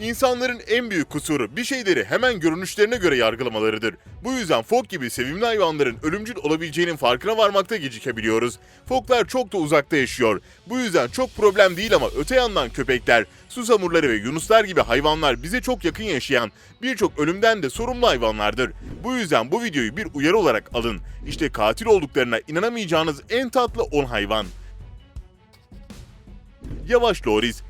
İnsanların en büyük kusuru bir şeyleri hemen görünüşlerine göre yargılamalarıdır. Bu yüzden fok gibi sevimli hayvanların ölümcül olabileceğinin farkına varmakta gecikebiliyoruz. Foklar çok da uzakta yaşıyor. Bu yüzden çok problem değil ama öte yandan köpekler, susamurları ve yunuslar gibi hayvanlar bize çok yakın yaşayan birçok ölümden de sorumlu hayvanlardır. Bu yüzden bu videoyu bir uyarı olarak alın. İşte katil olduklarına inanamayacağınız en tatlı 10 hayvan. Yavaş Loris,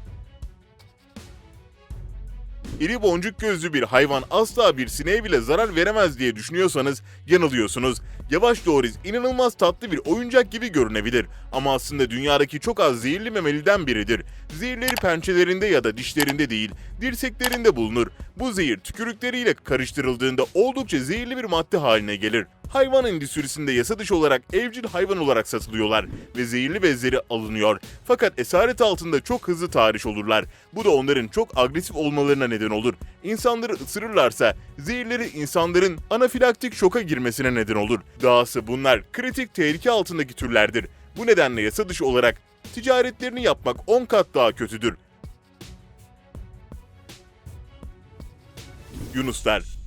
İri boncuk gözlü bir hayvan asla bir sineğe bile zarar veremez diye düşünüyorsanız yanılıyorsunuz. Yavaş Doris inanılmaz tatlı bir oyuncak gibi görünebilir ama aslında dünyadaki çok az zehirli memeliden biridir. Zehirleri pençelerinde ya da dişlerinde değil, dirseklerinde bulunur. Bu zehir tükürükleriyle karıştırıldığında oldukça zehirli bir madde haline gelir. Hayvan endüstrisinde yasa dışı olarak evcil hayvan olarak satılıyorlar ve zehirli bezleri alınıyor. Fakat esaret altında çok hızlı tahriş olurlar. Bu da onların çok agresif olmalarına neden olur. İnsanları ısırırlarsa zehirleri insanların anafilaktik şoka girmesine neden olur. Dahası bunlar kritik tehlike altındaki türlerdir. Bu nedenle yasa dışı olarak ticaretlerini yapmak 10 kat daha kötüdür. Yunuslar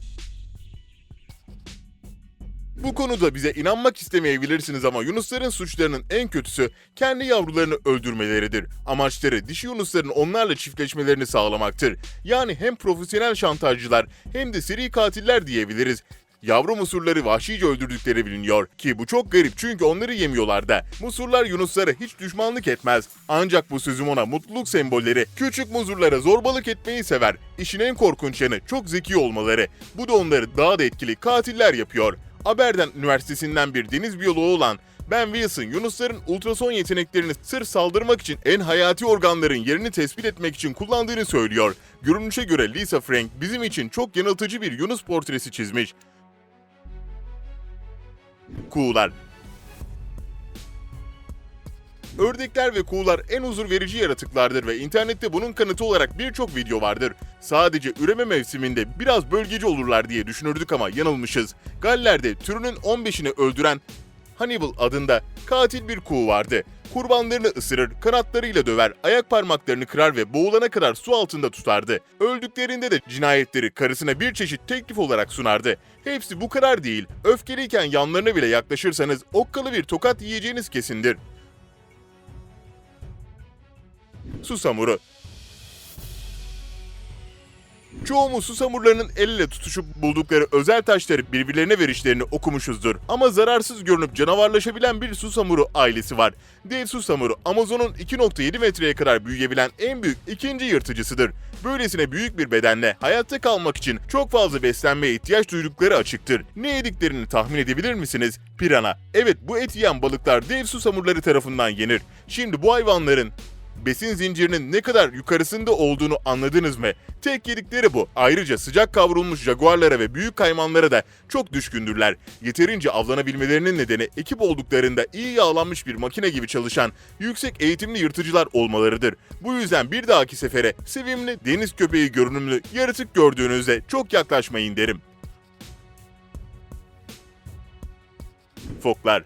bu konuda bize inanmak istemeyebilirsiniz ama yunusların suçlarının en kötüsü kendi yavrularını öldürmeleridir. Amaçları dişi yunusların onlarla çiftleşmelerini sağlamaktır. Yani hem profesyonel şantajcılar hem de seri katiller diyebiliriz. Yavru musurları vahşice öldürdükleri biliniyor ki bu çok garip çünkü onları yemiyorlar da. Musurlar yunuslara hiç düşmanlık etmez. Ancak bu sözüm ona mutluluk sembolleri küçük muzurlara zorbalık etmeyi sever. İşin en korkunç yanı çok zeki olmaları. Bu da onları daha da etkili katiller yapıyor. Aberdeen Üniversitesi'nden bir deniz biyoloğu olan Ben Wilson, Yunusların ultrason yeteneklerini sırf saldırmak için en hayati organların yerini tespit etmek için kullandığını söylüyor. Görünüşe göre Lisa Frank bizim için çok yanıltıcı bir Yunus portresi çizmiş. Kuğular Ördekler ve kuğular en huzur verici yaratıklardır ve internette bunun kanıtı olarak birçok video vardır. Sadece üreme mevsiminde biraz bölgeci olurlar diye düşünürdük ama yanılmışız. Galler'de türünün 15'ini öldüren Hannibal adında katil bir kuğu vardı. Kurbanlarını ısırır, kanatlarıyla döver, ayak parmaklarını kırar ve boğulana kadar su altında tutardı. Öldüklerinde de cinayetleri karısına bir çeşit teklif olarak sunardı. Hepsi bu kadar değil, öfkeliyken yanlarına bile yaklaşırsanız okkalı bir tokat yiyeceğiniz kesindir. Susamuru Çoğumuz susamurlarının el ele tutuşup buldukları özel taşları birbirlerine verişlerini okumuşuzdur. Ama zararsız görünüp canavarlaşabilen bir susamuru ailesi var. Dev susamuru Amazon'un 2.7 metreye kadar büyüyebilen en büyük ikinci yırtıcısıdır. Böylesine büyük bir bedenle hayatta kalmak için çok fazla beslenmeye ihtiyaç duydukları açıktır. Ne yediklerini tahmin edebilir misiniz? Pirana. Evet bu et yiyen balıklar dev susamurları tarafından yenir. Şimdi bu hayvanların besin zincirinin ne kadar yukarısında olduğunu anladınız mı? Tek yedikleri bu. Ayrıca sıcak kavrulmuş jaguarlara ve büyük kaymanlara da çok düşkündürler. Yeterince avlanabilmelerinin nedeni ekip olduklarında iyi yağlanmış bir makine gibi çalışan yüksek eğitimli yırtıcılar olmalarıdır. Bu yüzden bir dahaki sefere sevimli deniz köpeği görünümlü yaratık gördüğünüzde çok yaklaşmayın derim. Foklar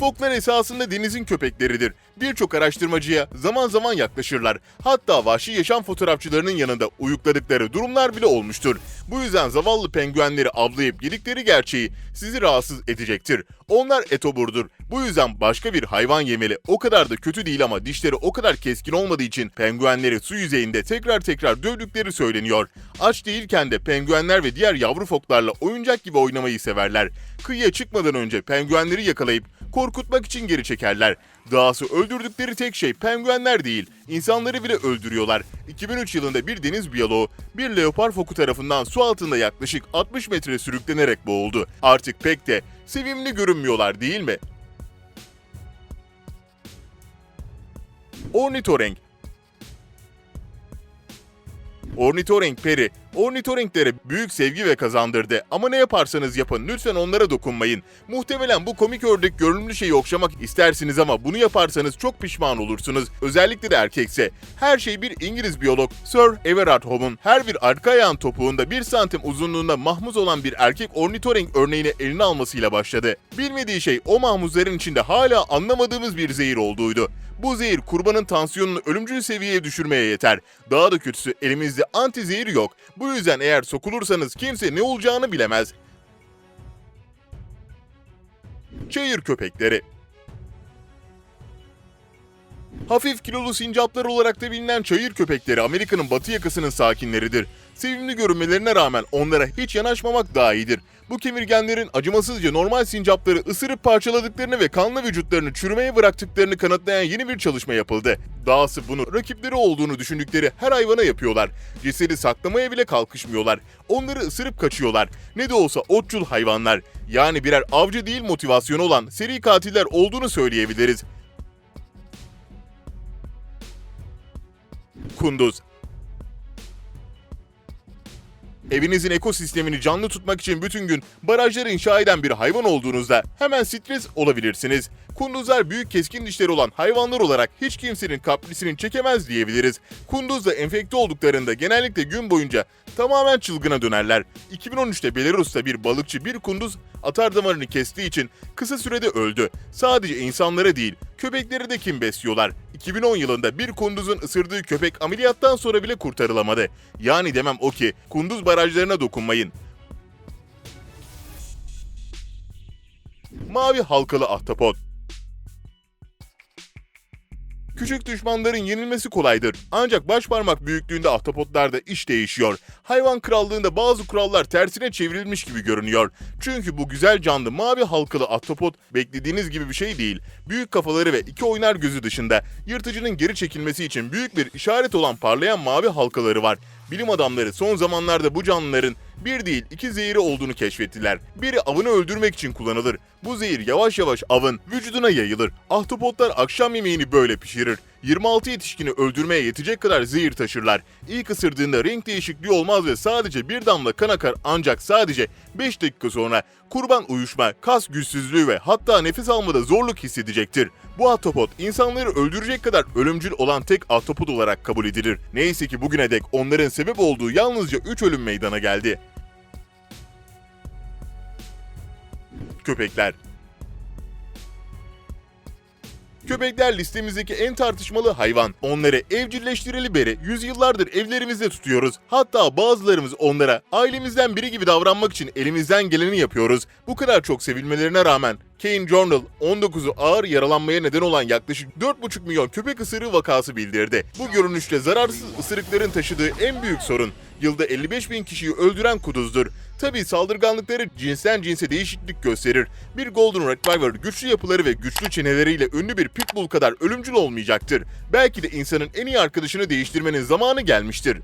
Foklar esasında denizin köpekleridir. Birçok araştırmacıya zaman zaman yaklaşırlar. Hatta vahşi yaşam fotoğrafçılarının yanında uyukladıkları durumlar bile olmuştur. Bu yüzden zavallı penguenleri avlayıp yedikleri gerçeği sizi rahatsız edecektir. Onlar etoburdur. Bu yüzden başka bir hayvan yemeli o kadar da kötü değil ama dişleri o kadar keskin olmadığı için penguenleri su yüzeyinde tekrar tekrar dövdükleri söyleniyor. Aç değilken de penguenler ve diğer yavru foklarla oyuncak gibi oynamayı severler. Kıyıya çıkmadan önce penguenleri yakalayıp korkutmak için geri çekerler. Dahası öldürdükleri tek şey penguenler değil, insanları bile öldürüyorlar. 2003 yılında bir deniz biyoloğu bir leopar foku tarafından su altında yaklaşık 60 metre sürüklenerek boğuldu. Artık pek de sevimli görünmüyorlar değil mi? Ornitorenk Ornitorenk peri, ornitorenklere büyük sevgi ve kazandırdı. Ama ne yaparsanız yapın lütfen onlara dokunmayın. Muhtemelen bu komik ördek görünümlü şeyi okşamak istersiniz ama bunu yaparsanız çok pişman olursunuz. Özellikle de erkekse. Her şey bir İngiliz biyolog Sir Everard Home'un her bir arka ayağın topuğunda 1 santim uzunluğunda mahmuz olan bir erkek ornitorenk örneğini eline almasıyla başladı. Bilmediği şey o mahmuzların içinde hala anlamadığımız bir zehir olduğuydu. Bu zehir kurbanın tansiyonunu ölümcül seviyeye düşürmeye yeter. Daha da kötüsü elimizde anti zehir yok. Bu yüzden eğer sokulursanız kimse ne olacağını bilemez. Çayır köpekleri Hafif kilolu sincaplar olarak da bilinen çayır köpekleri Amerika'nın batı yakasının sakinleridir. Sevimli görünmelerine rağmen onlara hiç yanaşmamak daha iyidir. Bu kemirgenlerin acımasızca normal sincapları ısırıp parçaladıklarını ve kanlı vücutlarını çürümeye bıraktıklarını kanıtlayan yeni bir çalışma yapıldı. Dahası bunu rakipleri olduğunu düşündükleri her hayvana yapıyorlar. Cesedi saklamaya bile kalkışmıyorlar. Onları ısırıp kaçıyorlar. Ne de olsa otçul hayvanlar. Yani birer avcı değil motivasyonu olan seri katiller olduğunu söyleyebiliriz. Kunduz Evinizin ekosistemini canlı tutmak için bütün gün barajları inşa eden bir hayvan olduğunuzda hemen stres olabilirsiniz. Kunduzlar büyük keskin dişleri olan hayvanlar olarak hiç kimsenin kaprisini çekemez diyebiliriz. Kunduzla enfekte olduklarında genellikle gün boyunca tamamen çılgına dönerler. 2013'te Belarus'ta bir balıkçı bir kunduz atar damarını kestiği için kısa sürede öldü. Sadece insanlara değil, köpekleri de kim besliyorlar. 2010 yılında bir kunduzun ısırdığı köpek ameliyattan sonra bile kurtarılamadı. Yani demem o ki kunduz barajlarına dokunmayın. Mavi halkalı ahtapot Küçük düşmanların yenilmesi kolaydır. Ancak baş parmak büyüklüğünde ahtapotlarda iş değişiyor. Hayvan krallığında bazı kurallar tersine çevrilmiş gibi görünüyor. Çünkü bu güzel canlı mavi halkalı ahtapot beklediğiniz gibi bir şey değil. Büyük kafaları ve iki oynar gözü dışında yırtıcının geri çekilmesi için büyük bir işaret olan parlayan mavi halkaları var. Bilim adamları son zamanlarda bu canlıların bir değil iki zehiri olduğunu keşfettiler. Biri avını öldürmek için kullanılır. Bu zehir yavaş yavaş avın vücuduna yayılır. Ahtapotlar akşam yemeğini böyle pişirir. 26 yetişkini öldürmeye yetecek kadar zehir taşırlar. İlk ısırdığında renk değişikliği olmaz ve sadece bir damla kan akar ancak sadece 5 dakika sonra kurban uyuşma, kas güçsüzlüğü ve hatta nefes almada zorluk hissedecektir. Bu ahtapot insanları öldürecek kadar ölümcül olan tek ahtapot olarak kabul edilir. Neyse ki bugüne dek onların sebep olduğu yalnızca 3 ölüm meydana geldi. Köpekler Köpekler listemizdeki en tartışmalı hayvan. Onları evcilleştireli beri yüzyıllardır evlerimizde tutuyoruz. Hatta bazılarımız onlara ailemizden biri gibi davranmak için elimizden geleni yapıyoruz. Bu kadar çok sevilmelerine rağmen Kane Journal 19'u ağır yaralanmaya neden olan yaklaşık 4,5 milyon köpek ısırığı vakası bildirdi. Bu görünüşte zararsız ısırıkların taşıdığı en büyük sorun yılda 55 bin kişiyi öldüren kuduzdur. Tabi saldırganlıkları cinsten cinse değişiklik gösterir. Bir Golden Retriever güçlü yapıları ve güçlü çeneleriyle ünlü bir pitbull kadar ölümcül olmayacaktır. Belki de insanın en iyi arkadaşını değiştirmenin zamanı gelmiştir.